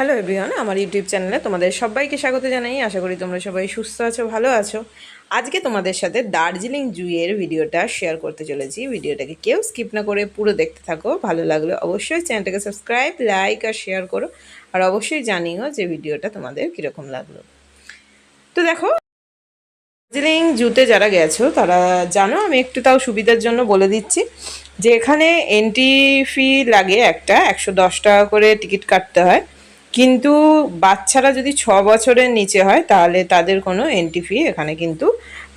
Hello everyone আমার YouTube চ্যানেলে তোমাদের সবাইকে স্বাগত জানাই। আশা করি তোমরা সবাই সুস্থ আছো, ভালো আছো। আজকে তোমাদের সাথে দার্জিলিং জুয়ের ভিডিওটা শেয়ার করতে চলেছি। ভিডিওটাকে কেউ স্কিপ না করে পুরো দেখতে থাকো। ভালো লাগলে অবশ্যই চ্যানেলটাকে সাবস্ক্রাইব লাইক আর শেয়ার করো। আর অবশ্যই জানিও যে ভিডিওটা তোমাদের কীরকম লাগল। তো দেখো, দার্জিলিং জুতে যারা গেছো, তারা জানো, আমি একটু তাও সুবিধার জন্য বলে দিচ্ছি যে এখানে এন্ট্রি ফি লাগে একটা, একশো দশ টাকা করে টিকিট কাটতে হয়। কিন্তু বাচ্চারা যদি ছ বছরের নিচে হয়, তাহলে তাদের কোনো এন্ট্রি ফি এখানে কিন্তু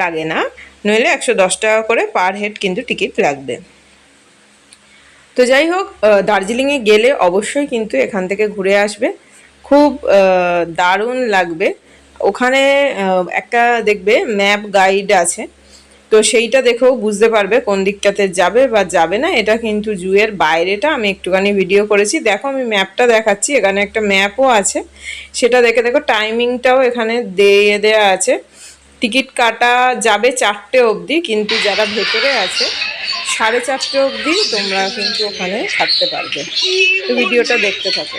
লাগে না। নইলে একশো দশ টাকা করে পার হেড কিন্তু টিকিট লাগবে। তো যাই হোক দার্জিলিংয়ে গেলে অবশ্যই কিন্তু এখান থেকে ঘুরে আসবে। খুব দারুণ লাগবে। ওখানে একটা দেখবে ম্যাপ গাইড আছে। তো সেইটা দেখেও বুঝতে পারবে কোন দিকটাতে যাবে বা যাবে না। এটা কিন্তু জুয়ের বাইরেটা। আমি একটুখানি ভিডিও করেছি। দেখো, আমি ম্যাপটা দেখাচ্ছি। এখানে একটা ম্যাপও আছে। সেটা দেখে দেখো টাইমিংটাও এখানে দিয়ে দেওয়া আছে। টিকিট কাটা যাবে চারটে অবধি, কিন্তু যারা ভেতরে আছে, সাড়ে চারটে অবধি তোমরা কিন্তু ওখানে থাকতে পারবে। ভিডিওটা দেখতে থাকো।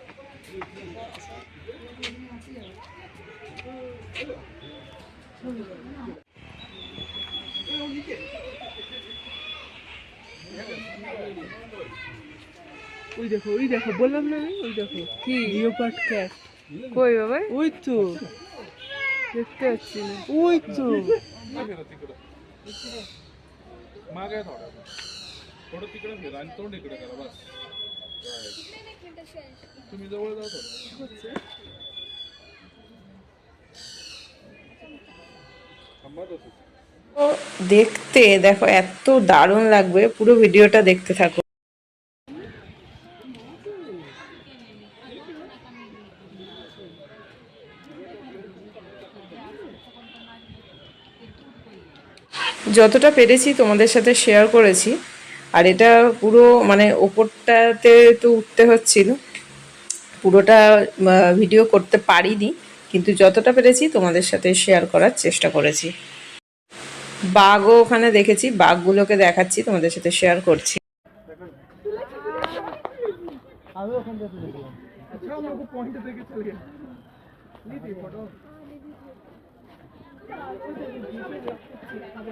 ওই দেখো ওই দেখো বললাম না আমি ওই দেখো কি লিওপার্ড ক্যাট কই বাবা ওই তো দেখতে পাচ্ছি না ওই তো मागे थोडं थोडं तिकडे फिरा आणि तोंड इकडे करा बस তুমি দাও তো। দেখতে, দেখো, এত দারুণ লাগবে। পুরো ভিডিওটা দেখতে থাকো। যতটা পেরেছি তোমাদের সাথে শেয়ার করেছি। আর এটা পুরো মানে ওপরটাতে তো উঠতে হচ্ছিল। পুরোটা ভিডিও করতে পারিনি, কিন্তু যতটা পেরেছি তোমাদের সাথে শেয়ার করার চেষ্টা করেছি। বাঘও ওখানে দেখেছি, বাঘগুলোকে দেখাচ্ছি, তোমাদের সাথে শেয়ার করছি। আমি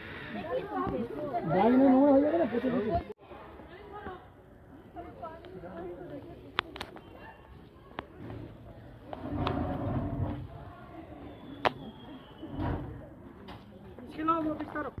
বাইরে নোংরা হয়ে যাবে না প্রচুর Silahım o bir taraf.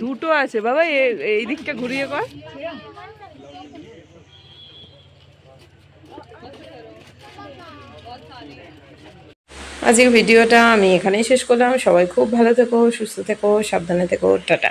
দুটো আছে, বাবা এই দিকটা ঘুরিয়ে কর। আজকের ভিডিওটা আমি এখানেই শেষ করলাম। সবাই খুব ভালো থেকো, সুস্থ থেকো, সাবধানে থেকো, টাটা।